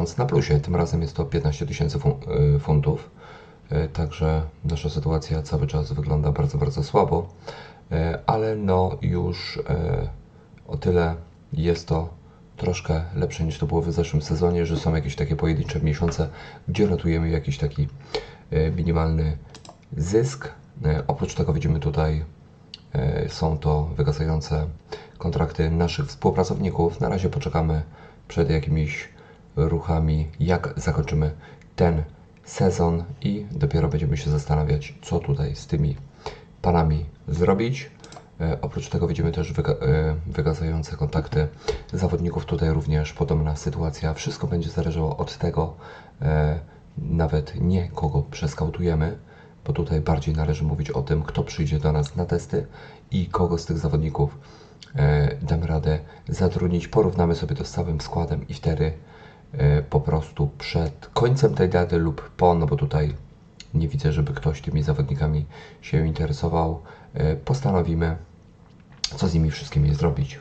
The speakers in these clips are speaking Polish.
miesiąc na plusie. Tym razem jest to 15 tysięcy y, funtów. Y, Także nasza sytuacja cały czas wygląda bardzo, bardzo słabo, Y, ale no już o tyle jest to troszkę lepsze niż to było w zeszłym sezonie, że są jakieś takie pojedyncze miesiące, gdzie notujemy jakiś taki minimalny zysk. Oprócz tego widzimy tutaj E, Są to wygasające kontrakty naszych współpracowników. Na razie poczekamy przed jakimiś ruchami, jak zakończymy ten sezon i dopiero będziemy się zastanawiać, co tutaj z tymi panami zrobić. E, Oprócz tego widzimy też wyga e, kontakty zawodników. Tutaj również podobna sytuacja. Wszystko będzie zależało od tego, e, nawet nie kogo przeskautujemy, bo tutaj bardziej należy mówić o tym, kto przyjdzie do nas na testy i kogo z tych zawodników damy radę zatrudnić. Porównamy sobie to z całym składem i wtedy po prostu przed końcem tej daty lub po, no bo tutaj nie widzę, żeby ktoś tymi zawodnikami się interesował, e, postanowimy, co z nimi wszystkimi zrobić.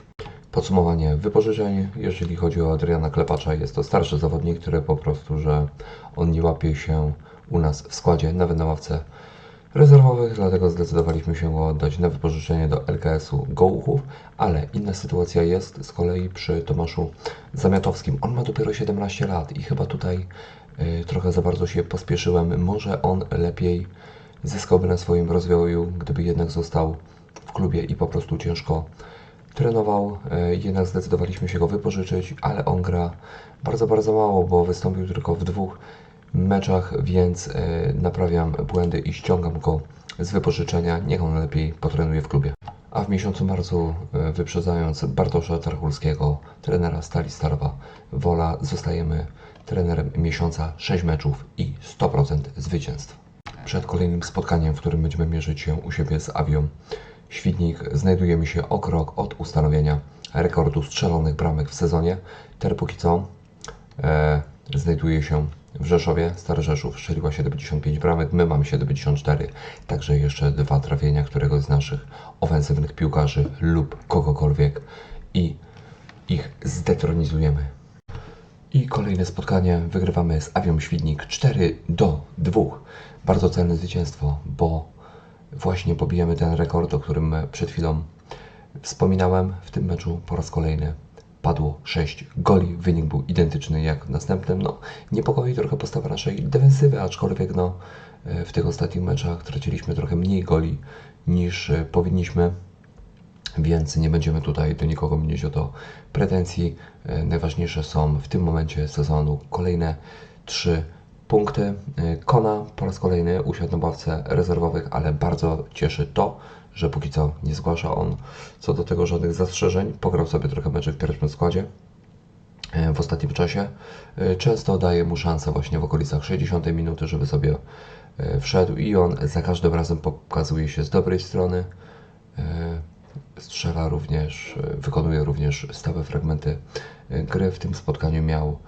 Podsumowanie wypożyczeń. Jeżeli chodzi o Adriana Klepacza, jest to starszy zawodnik, który po prostu, że on nie łapie się u nas w składzie, nawet na ławce rezerwowych, dlatego zdecydowaliśmy się oddać na wypożyczenie do LKS-u Gołuchów, ale inna sytuacja jest z kolei przy Tomaszu Zamiatowskim. On ma dopiero 17 lat i chyba tutaj y, trochę za bardzo się pospieszyłem. Może on lepiej zyskałby na swoim rozwoju, gdyby jednak został w klubie i po prostu ciężko trenował. E, Jednak zdecydowaliśmy się go wypożyczyć, ale on gra bardzo, bardzo mało, bo wystąpił tylko w dwóch meczach, więc e, naprawiam błędy i ściągam go z wypożyczenia. Niech on lepiej potrenuje w klubie. A w miesiącu marcu, e, wyprzedzając Bartosza Tarchulskiego, trenera Stali Starowa Wola, zostajemy trenerem miesiąca 6 meczów i 100% zwycięstw. Przed kolejnym spotkaniem, w którym będziemy mierzyć się u siebie z Awią Świdnik, znajdujemy się o krok od ustanowienia rekordu strzelonych bramek w sezonie. Ter póki co e, znajduje się w Rzeszowie. Stary Rzeszów strzeliła 75 bramek, my mamy 74, także jeszcze dwa trafienia któregoś z naszych ofensywnych piłkarzy lub kogokolwiek i ich zdetronizujemy. I kolejne spotkanie wygrywamy z Awią Świdnik 4 do 2. Bardzo cenne zwycięstwo, bo właśnie pobijamy ten rekord, o którym przed chwilą wspominałem. W tym meczu po raz kolejny padło 6 goli. Wynik był identyczny jak w następnym. No, niepokoi trochę postawa naszej defensywy, aczkolwiek no, e, w tych ostatnich meczach traciliśmy trochę mniej goli niż e, powinniśmy więc nie będziemy tutaj do nikogo mieć o to pretensji. E, Najważniejsze są w tym momencie sezonu kolejne trzy punkty. E, Kona po raz kolejny usiadł na ławce rezerwowych, ale bardzo cieszy to, że póki co nie zgłasza on co do tego żadnych zastrzeżeń. Pograł sobie trochę meczy w pierwszym składzie e, w ostatnim czasie. E, Często daje mu szansę właśnie w okolicach 60 minuty, żeby sobie wszedł i on za każdym razem pokazuje się z dobrej strony. Strzela również, wykonuje również stałe fragmenty gry. W tym spotkaniu miał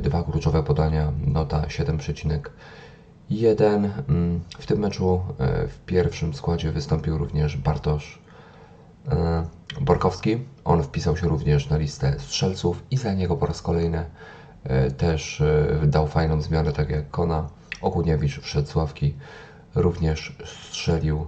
dwa kluczowe podania, nota 7,1. Mm, W tym meczu e, w pierwszym składzie wystąpił również Bartosz e, Borkowski. On wpisał się również na listę strzelców i za niego po raz kolejny e, też e, dał fajną zmianę, tak jak Kona. Okuniewicz wszedł z ławki, również strzelił e,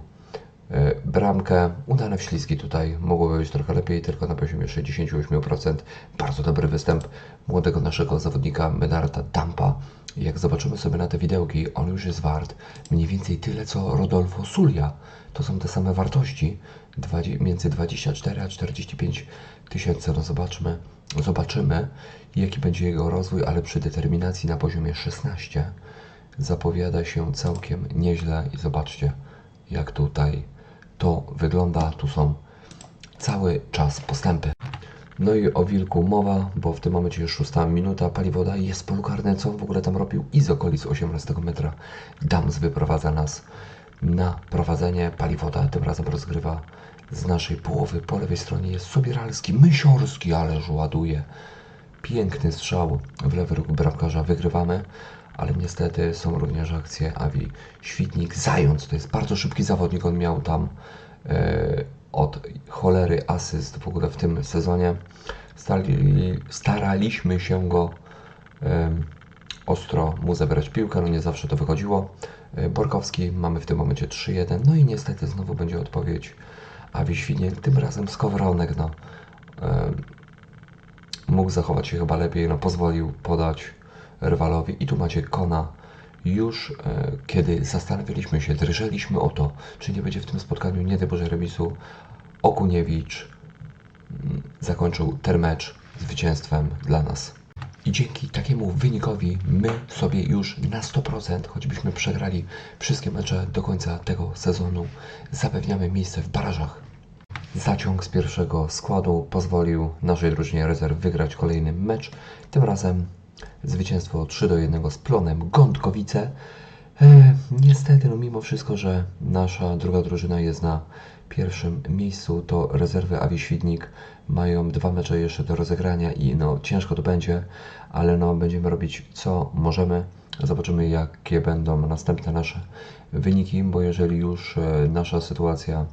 bramkę. Udane wślizgi tutaj mogłoby być trochę lepiej, tylko na poziomie 68%. Bardzo dobry występ młodego naszego zawodnika Menarta Dampa. Jak zobaczymy sobie na te widełki, on już jest wart mniej więcej tyle co Rodolfo Sulia. To są te same wartości, między 24 a 45 tysięcy. No zobaczmy, zobaczymy jaki będzie jego rozwój, ale przy determinacji na poziomie 16 zapowiada się całkiem nieźle i zobaczcie jak tutaj to wygląda. Tu są cały czas postępy. No i o wilku mowa, bo w tym momencie już szósta minuta, paliwoda jest polu karne, co w ogóle tam robił i z okolic 18 metra Dams wyprowadza nas na prowadzenie, paliwoda tym razem rozgrywa z naszej połowy, po lewej stronie jest Sobieralski, Mysiorski, ależ ładuje, piękny strzał w lewy róg bramkarza, wygrywamy, ale niestety są również akcje Awi Świdnik, Zając, to jest bardzo szybki zawodnik, on miał tam e, od cholery asyst w ogóle w tym sezonie. Stali, staraliśmy się go em, ostro mu zabrać piłkę, no nie zawsze to wychodziło. E, Borkowski mamy w tym momencie 3-1, no i niestety znowu będzie odpowiedź Awi Świniek, tym razem Skowronek, no. Em, mógł zachować się chyba lepiej, no pozwolił podać rywalowi. I tu macie Kona. Już e, kiedy zastanawialiśmy się, drżeliśmy o to, czy nie będzie w tym spotkaniu nie Boże remisu, Okuniewicz mm, zakończył ten mecz zwycięstwem dla nas. I dzięki takiemu wynikowi my sobie już na 100%, choćbyśmy przegrali wszystkie mecze do końca tego sezonu, zapewniamy miejsce w barażach. Zaciąg z pierwszego składu pozwolił naszej drużynie rezerw wygrać kolejny mecz. Tym razem zwycięstwo 3 do 1 z Plonem Gądkowice. E, niestety, no mimo wszystko, że nasza druga drużyna jest na pierwszym miejscu, to rezerwy Awi Świdnik mają dwa mecze jeszcze do rozegrania i no ciężko to będzie, ale no będziemy robić co możemy. Zobaczymy jakie będą następne nasze wyniki, bo jeżeli już e, nasza sytuacja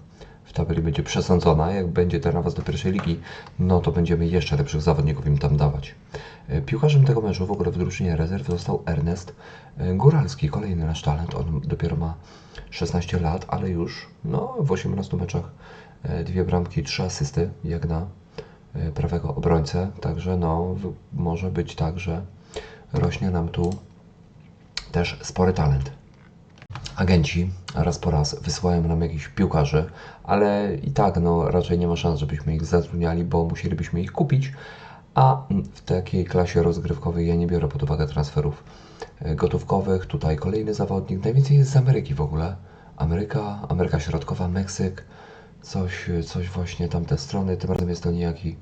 tabeli będzie przesądzona, jak będzie ten awans do pierwszej ligi, no to będziemy jeszcze lepszych zawodników im tam dawać. E, Piłkarzem tego meczu w ogóle w drużynie rezerw został Ernest e, Góralski, kolejny nasz talent. On dopiero ma 16 lat, ale już no, w 18 meczach e, dwie bramki, trzy asysty, jak na prawego obrońcę. Także no, może być tak, że rośnie nam tu też spory talent agenci raz po raz wysyłają nam jakichś piłkarzy, ale i tak no, raczej nie ma szans, żebyśmy ich zatrudniali, bo musielibyśmy ich kupić, a w takiej klasie rozgrywkowej ja nie biorę pod uwagę transferów e, gotówkowych. Tutaj kolejny zawodnik, najwięcej jest z Ameryki w ogóle. Ameryka, Ameryka Środkowa, Meksyk, coś, coś właśnie tamte strony, tym razem jest to niejaki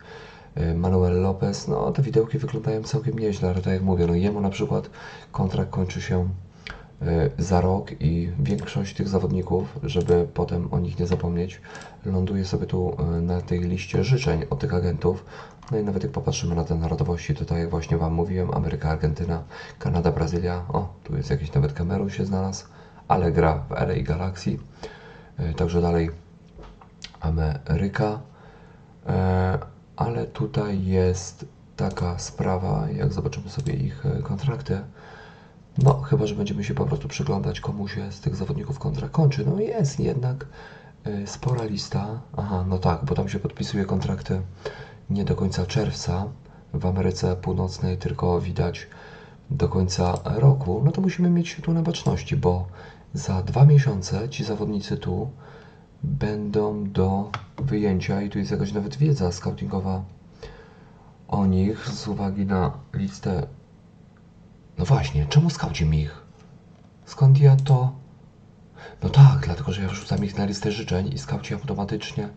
e, Manuel Lopez. No, te widełki wyglądają całkiem nieźle, ale tak jak mówię, no jemu na przykład kontrakt kończy się za rok i większość tych zawodników, żeby potem o nich nie zapomnieć, ląduje sobie tu e, na tej liście życzeń od tych agentów. No i nawet jak popatrzymy na te narodowości, to tak jak właśnie Wam mówiłem, Ameryka, Argentyna, Kanada, Brazylia, o, tu jest jakiś nawet Kamerun się znalazł, ale gra w LA Galaxy. E, Także dalej Ameryka. Ale tutaj jest taka sprawa, jak zobaczymy sobie ich kontrakty, no, chyba, że będziemy się po prostu przyglądać, komu się z tych zawodników kontrakt kończy. No jest jednak y, spora lista. Aha, no tak, bo tam się podpisuje kontrakty nie do końca czerwca. W Ameryce Północnej tylko widać do końca roku. No to musimy mieć tu na baczności, bo za dwa miesiące ci zawodnicy tu będą do wyjęcia i tu jest jakaś nawet wiedza scoutingowa o nich z uwagi na listę no właśnie, czemu skauci mi ich? Skąd ja to? No tak, dlatego że ja wrzucam ich na listę życzeń i skauci automatycznie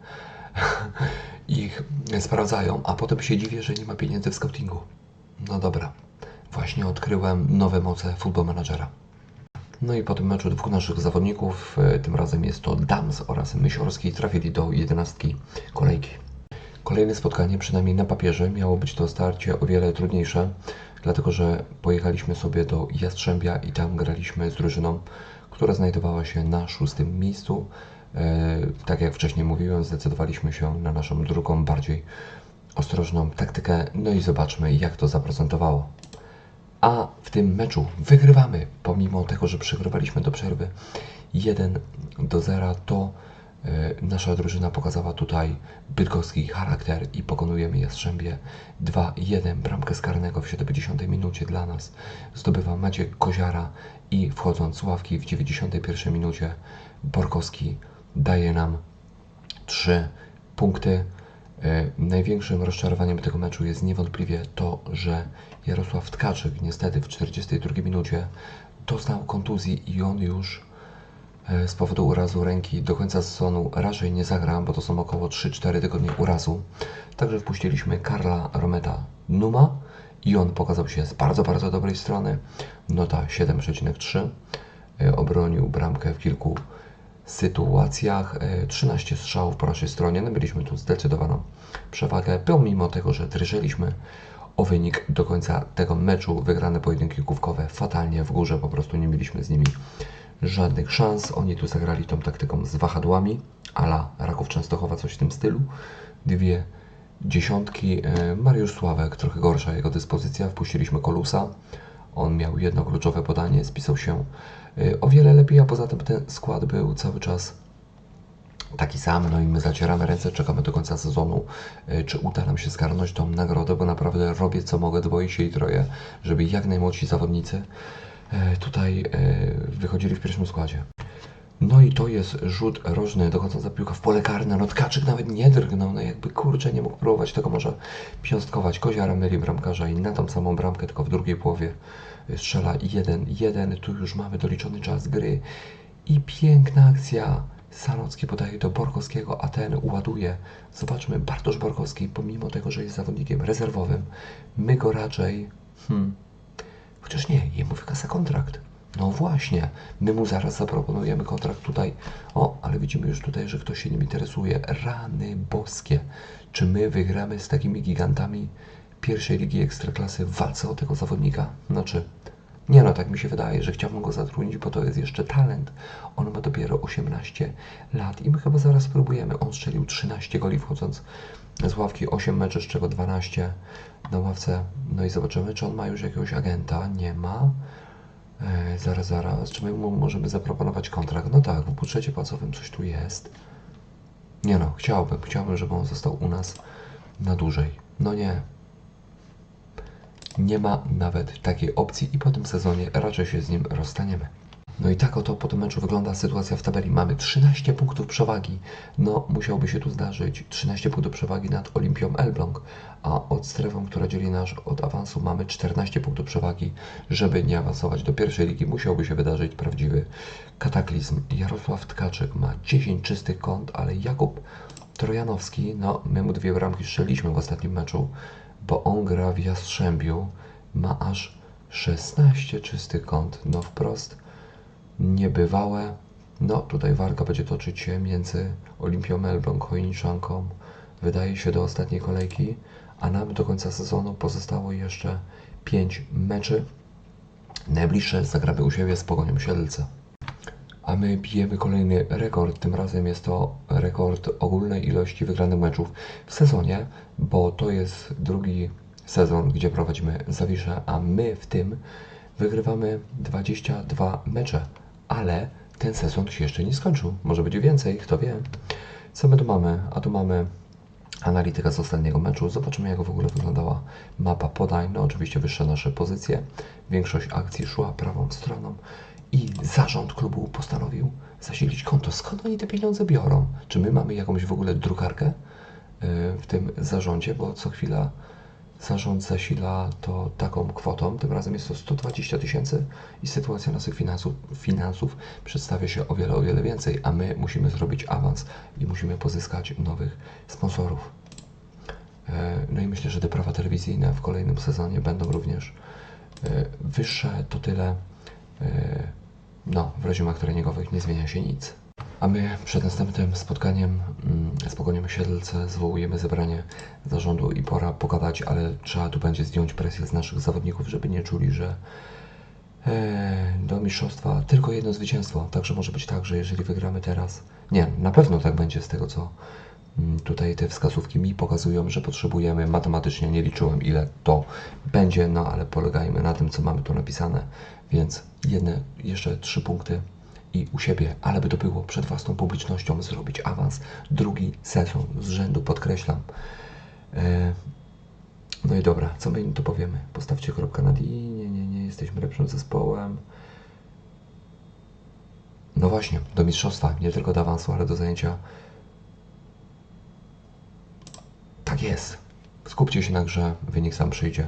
ich sprawdzają, a potem się dziwię, że nie ma pieniędzy w scoutingu. No dobra, właśnie odkryłem nowe moce Football Managera. No i po tym meczu dwóch naszych zawodników, e, tym razem jest to Dams oraz Mysiorski, trafili do jedenastki kolejki. Kolejne spotkanie, przynajmniej na papierze, miało być to starcie o wiele trudniejsze, dlatego że pojechaliśmy sobie do Jastrzębia i tam graliśmy z drużyną, która znajdowała się na szóstym miejscu. E, tak jak wcześniej mówiłem, zdecydowaliśmy się na naszą drugą, bardziej ostrożną taktykę, no i zobaczmy, jak to zaprezentowało. A w tym meczu wygrywamy, pomimo tego, że przegrywaliśmy do przerwy 1 do 0, to nasza drużyna pokazała tutaj bydgoski charakter i pokonujemy Jastrzębie 2-1. Bramkę z karnego w 70 minucie dla nas zdobywa Maciek Koziara i wchodząc z ławki w 91 minucie Borkowski daje nam trzy punkty. E, Największym rozczarowaniem tego meczu jest niewątpliwie to, że Jarosław Tkaczyk niestety w 42 minucie doznał kontuzji i on już z powodu urazu ręki do końca sezonu raczej nie zagra, bo to są około 3-4 tygodnie urazu. Także wpuściliśmy Karla Rometa Numa i on pokazał się z bardzo, bardzo dobrej strony. Nota 7,3. E, Obronił bramkę w kilku sytuacjach. E, 13 strzałów po naszej stronie. No, mieliśmy tu zdecydowaną przewagę, pomimo tego, że drżyliśmy o wynik do końca tego meczu. Wygrane pojedynki główkowe fatalnie w górze, po prostu nie mieliśmy z nimi żadnych szans. Oni tu zagrali tą taktyką z wahadłami, ala Raków Częstochowa, coś w tym stylu. Dwie dziesiątki. E, Mariusz Sławek, trochę gorsza jego dyspozycja. Wpuściliśmy Kolusa. On miał jedno kluczowe podanie, spisał się e, o wiele lepiej, a poza tym ten skład był cały czas taki sam, no i my zacieramy ręce, czekamy do końca sezonu, e, czy uda nam się zgarnąć tą nagrodę, bo naprawdę robię co mogę, dwoje się i troje, żeby jak najmłodsi zawodnicy tutaj e, wychodzili w pierwszym składzie. No i to jest rzut rożny, dochodząca piłka w pole karne. No Tkaczyk nawet nie drgnął, no jakby kurczę nie mógł próbować tego może piąstkować. Koziara myli bramkarza i na tą samą bramkę, tylko w drugiej połowie strzela jeden, jeden. Tu już mamy doliczony czas gry i piękna akcja. Sanocki podaje do Borkowskiego, a ten ładuje. Zobaczmy, Bartosz Borkowski, pomimo tego, że jest zawodnikiem rezerwowym, my go raczej... Hmm, chociaż nie, jemu wykasa kontrakt. No właśnie, my mu zaraz zaproponujemy kontrakt tutaj. O, ale widzimy już tutaj, że ktoś się nim interesuje. Rany boskie. Czy my wygramy z takimi gigantami pierwszej ligi ekstraklasy w walce o tego zawodnika? Znaczy, nie no, tak mi się wydaje, że chciałbym go zatrudnić, bo to jest jeszcze talent. On ma dopiero 18 lat i my chyba zaraz spróbujemy. On strzelił 13 goli wchodząc z ławki 8 meczy, z czego 12 na ławce. No i zobaczymy, czy on ma już jakiegoś agenta. Nie ma. E, zaraz, zaraz. Czy my mu możemy zaproponować kontrakt? No tak, w budżecie płacowym coś tu jest. Nie no, chciałbym, chciałbym, żeby on został u nas na dłużej. No nie. Nie ma nawet takiej opcji i po tym sezonie raczej się z nim rozstaniemy. No i tak oto po tym meczu wygląda sytuacja w tabeli. Mamy 13 punktów przewagi. No, musiałby się tu zdarzyć 13 punktów przewagi nad Olimpią Elbląg, a od strefą, która dzieli nas od awansu, mamy 14 punktów przewagi. Żeby nie awansować do pierwszej ligi, musiałby się wydarzyć prawdziwy kataklizm. Jarosław Tkaczyk ma 10 czystych kąt, ale Jakub Trojanowski, no, my mu dwie bramki strzeliśmy w ostatnim meczu, bo on gra w Jastrzębiu, ma aż 16 czystych kąt. No wprost niebywałe. No, tutaj walka będzie toczyć się między Olimpią Melbourne, Chojniczanką, wydaje się do ostatniej kolejki, a nam do końca sezonu pozostało jeszcze 5 meczy. Najbliższe zagramy u siebie z Pogonią Siedlce. A my bijemy kolejny rekord. Tym razem jest to rekord ogólnej ilości wygranych meczów w sezonie, bo to jest drugi sezon, gdzie prowadzimy Zawiszę, a my w tym wygrywamy 22 mecze ale ten sezon się jeszcze nie skończył. Może będzie więcej, kto wie. Co my tu mamy? A tu mamy analityka z ostatniego meczu. Zobaczymy, jak w ogóle wyglądała mapa podań. No, oczywiście wyższe nasze pozycje. Większość akcji szła prawą stroną. I zarząd klubu postanowił zasilić konto. Skąd oni te pieniądze biorą? Czy my mamy jakąś w ogóle drukarkę y, w tym zarządzie? Bo co chwila zarząd zasila to taką kwotą, tym razem jest to 120 tysięcy i sytuacja naszych finansów, finansów przedstawia się o wiele, o wiele więcej, a my musimy zrobić awans i musimy pozyskać nowych sponsorów. E, no i myślę, że te prawa telewizyjne w kolejnym sezonie będą również e, wyższe, to tyle. E, no, w reżimach treningowych nie zmienia się nic. A my przed następnym spotkaniem mm, z Pogonią Siedlce zwołujemy zebranie zarządu i pora pogadać, ale trzeba tu będzie zdjąć presję z naszych zawodników, żeby nie czuli, że e, do mistrzostwa tylko jedno zwycięstwo. Także może być tak, że jeżeli wygramy teraz, nie, na pewno tak będzie z tego, co mm, tutaj te wskazówki mi pokazują, że potrzebujemy. Matematycznie nie liczyłem, ile to będzie, no ale polegajmy na tym, co mamy tu napisane. Więc jedne, jeszcze trzy punkty i u siebie, ale by to było przed własną publicznością zrobić awans. Drugi sezon z rzędu, podkreślam. E, no i dobra, co my im tu powiemy? Postawcie kropkę nad i, nie, nie, nie, jesteśmy lepszym zespołem. No właśnie, do mistrzostwa, nie tylko do awansu, ale do zajęcia. Tak jest. Skupcie się na grze, wynik sam przyjdzie.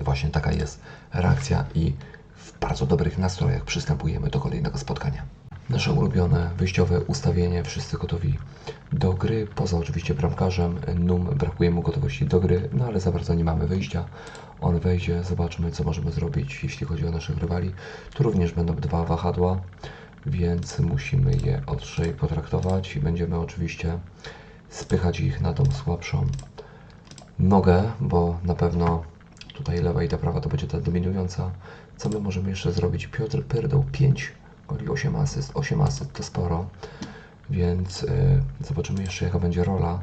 I właśnie taka jest reakcja i bardzo dobrych nastrojach przystępujemy do kolejnego spotkania. Nasze ulubione wyjściowe ustawienie, wszyscy gotowi do gry, poza oczywiście bramkarzem. Num brakuje mu gotowości do gry, no ale za bardzo nie mamy wyjścia. On wejdzie, zobaczmy co możemy zrobić, jeśli chodzi o naszych rywali. Tu również będą dwa wahadła, więc musimy je ostrzej potraktować i będziemy oczywiście spychać ich na tą słabszą nogę, bo na pewno tutaj lewa i ta prawa to będzie ta dominująca co my możemy jeszcze zrobić? Piotr Pyrdał 5 goli, 8 asyst. 8 asyst to sporo, więc yy, zobaczymy jeszcze jaka będzie rola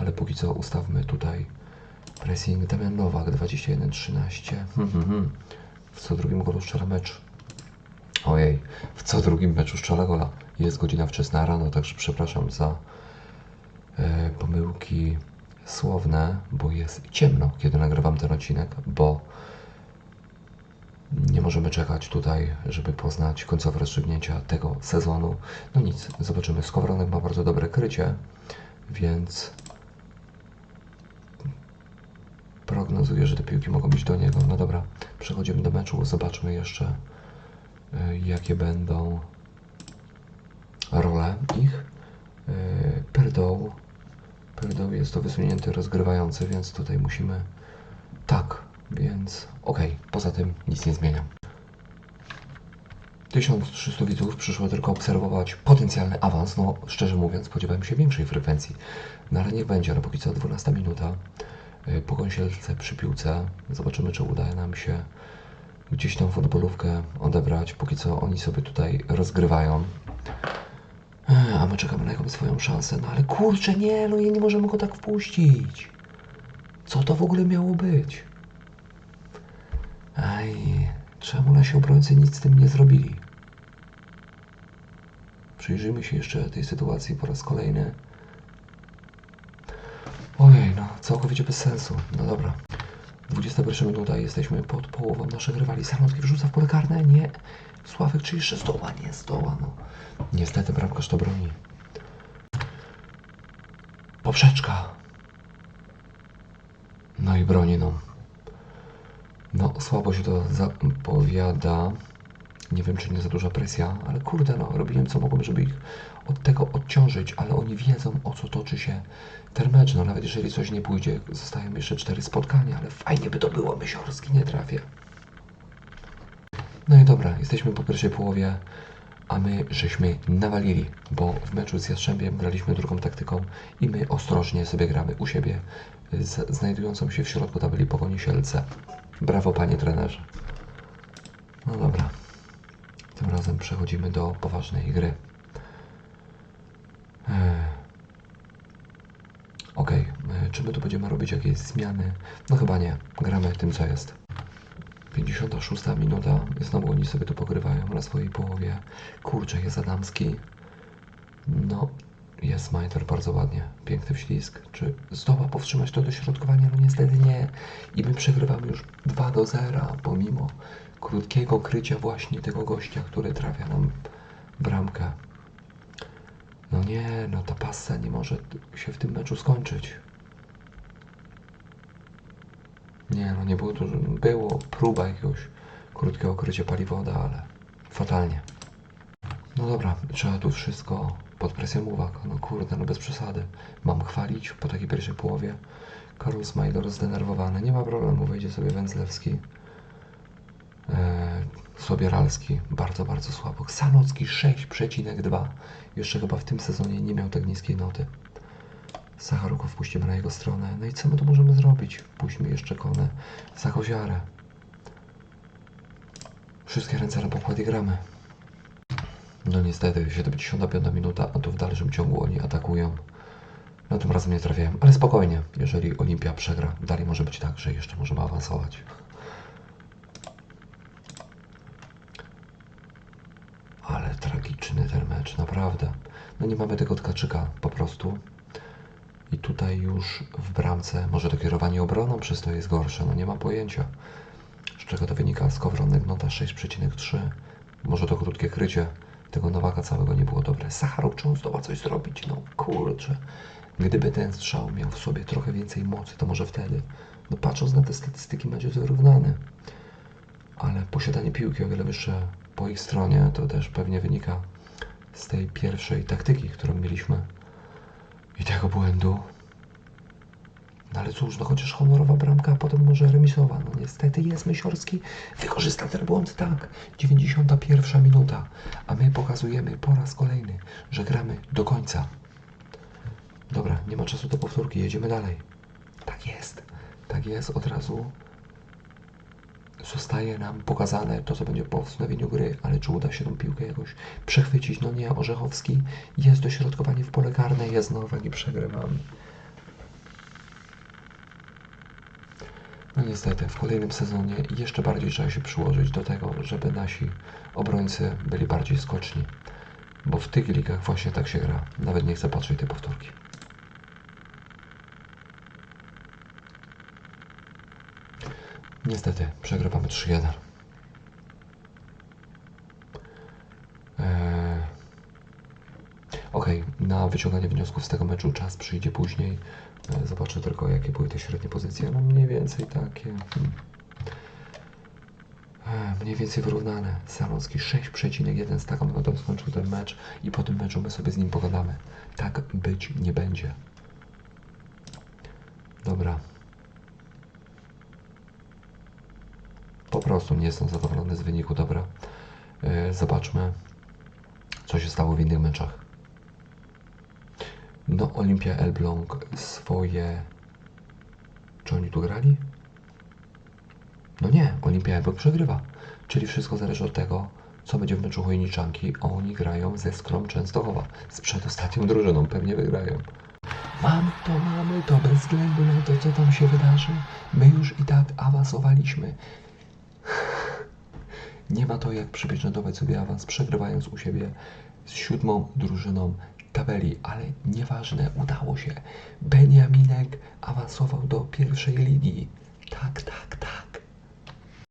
ale póki co ustawmy tutaj pressing Damian Nowak 21-13. Hmm, hmm, hmm. W co drugim golu strzela mecz. Ojej, w co drugim meczu strzela gola. Jest godzina wczesna rano, także przepraszam za e, pomyłki słowne, bo jest ciemno, kiedy nagrywam ten odcinek, bo nie możemy czekać tutaj, żeby poznać końcowe rozstrzygnięcia tego sezonu. No nic, zobaczymy. Skowronek ma bardzo dobre krycie, więc prognozuję, że te piłki mogą być do niego. No dobra, przechodzimy do meczu. Zobaczmy jeszcze, y, jakie będą role ich. Y, Perdoł. Perdoł jest to wysunięty rozgrywający, więc tutaj musimy tak, więc okej, poza tym nic nie zmienia. 1300 widzów przyszło tylko obserwować potencjalny awans. No, szczerze mówiąc, spodziewałem się większej frekwencji. No ale niech będzie, no póki co 12 minuta. Yy, Po kąsielce przy piłce. Zobaczymy, czy uda nam się gdzieś tą futbolówkę odebrać. Póki co oni sobie tutaj rozgrywają. A my czekamy na jakąś swoją szansę. No ale kurczę, nie, no i nie możemy go tak wpuścić. Co to w ogóle miało być? Aj, czemu nasi obrońcy nic z tym nie zrobili? Przyjrzyjmy się jeszcze tej sytuacji po raz kolejny. Ojej, no, całkowicie bez sensu. No dobra. 21 minuta, jesteśmy pod połową naszych rywali. Sanocki wrzuca w pole karne, nie. Sławek czy jeszcze zdoła? Nie, zdoła, no. Niestety bramkarz to broni. Poprzeczka. No i broni, no. No, słabo się to zapowiada. Nie wiem, czy nie za duża presja, ale kurde, no, robiłem co mogłem, żeby ich od tego odciążyć, ale oni wiedzą, o co toczy się ten mecz. No, nawet jeżeli coś nie pójdzie, zostają jeszcze cztery spotkania, ale fajnie by to było, Mysiorski nie trafię. No i dobra, jesteśmy po pierwszej połowie, a my żeśmy nawalili, bo w meczu z Jastrzębiem graliśmy drugą taktyką i my ostrożnie sobie gramy u siebie z znajdującą się w środku tabeli Pogoni Sielce. Brawo, panie trenerze. No dobra. Tym razem przechodzimy do poważnej gry. Ech. Okej, e, czy my tu będziemy robić jakieś zmiany? No chyba nie. Gramy tym, co jest. 56 minuta. Znowu oni sobie tu pogrywają na swojej połowie. Kurczę, jest Adamski. No, jest Majter bardzo ładnie. Piękny wślizg. Czy zdoła powstrzymać to dośrodkowanie? No niestety nie. I my przegrywamy już 2 do 0, pomimo krótkiego krycia właśnie tego gościa, który trafia nam bramkę. No nie, no ta passa nie może się w tym meczu skończyć. Nie, no nie było dużo. Było próba jakiegoś krótkiego krycia paliwoda, ale fatalnie. No dobra, trzeba tu wszystko pod presją uwag. No kurde, no bez przesady. Mam chwalić po takiej pierwszej połowie. Karol Smajdor zdenerwowany. Nie ma problemu, wejdzie sobie Wędzlewski. Eee, Sobieralski bardzo, bardzo słabo. Sanocki 6,2. Jeszcze chyba w tym sezonie nie miał tak niskiej noty. Sacharuków puścimy na jego stronę. No i co my tu możemy zrobić? Puśćmy jeszcze konę za. Wszystkie ręce na pokład i gramy. No niestety, 75 minuta, a tu w dalszym ciągu oni atakują. No tym razem nie trafiałem, ale spokojnie. Jeżeli Olimpia przegra, dalej może być tak, że jeszcze możemy awansować. Ale tragiczny ten mecz, naprawdę. No nie mamy tego tkaczyka po prostu. I tutaj już w bramce, może to kierowanie obroną przez to jest gorsze, no nie mam pojęcia. Z czego to wynika? Skowronek nota 6,3. Może to krótkie krycie tego Nowaka całego nie było dobre. On zdoła coś zrobić? No kurczę. Gdyby ten strzał miał w sobie trochę więcej mocy, to może wtedy. No patrząc na te statystyki, będzie wyrównany. Ale posiadanie piłki o wiele wyższe po ich stronie, to też pewnie wynika z tej pierwszej taktyki, którą mieliśmy i tego błędu. No ale cóż, no chociaż honorowa bramka, a potem może remisowa. No niestety jest Mysiorski. Wykorzysta ten błąd, tak. 91 minuta. A my pokazujemy po raz kolejny, że gramy do końca. Dobra, nie ma czasu do powtórki, jedziemy dalej. Tak jest. Tak jest, od razu zostaje nam pokazane to, co będzie po wznowieniu gry, ale czy uda się tą piłkę jakoś przechwycić? No nie, Orzechowski jest dośrodkowanie w pole karne, jest Nowak i przegrywamy. No niestety, w kolejnym sezonie jeszcze bardziej trzeba się przyłożyć do tego, żeby nasi obrońcy byli bardziej skoczni, bo w tych ligach właśnie tak się gra. Nawet nie chcę patrzeć tej powtórki. Niestety, przegrywamy 3-1. Eee... Okej, na wyciąganie wniosków z tego meczu czas przyjdzie później. E, Zobaczę tylko, jakie były te średnie pozycje. No mniej więcej takie. hmm. E, Mniej więcej wyrównane. Salonski 6,1 z taką minutą skończył ten mecz i po tym meczu my sobie z nim pogadamy. Tak być nie będzie. Dobra. Po prostu nie jestem zadowolony z wyniku, dobra. E, Zobaczmy, co się stało w innych meczach. No, Olimpia Elbląg swoje. Czy oni tu grali? No nie, Olimpia Elbląg przegrywa. Czyli wszystko zależy od tego, co będzie w meczu Chojniczanki. Oni grają ze Skrom Częstochowa. Z przedostatnią drużyną pewnie wygrają. Mamy to, mamy to, bez względu na to, co tam się wydarzy. My już i tak awansowaliśmy. Nie ma to jak przypieczętować sobie awans, przegrywając u siebie z siódmą drużyną tabeli, ale nieważne, udało się. Beniaminek awansował do pierwszej ligi. Tak, tak, tak.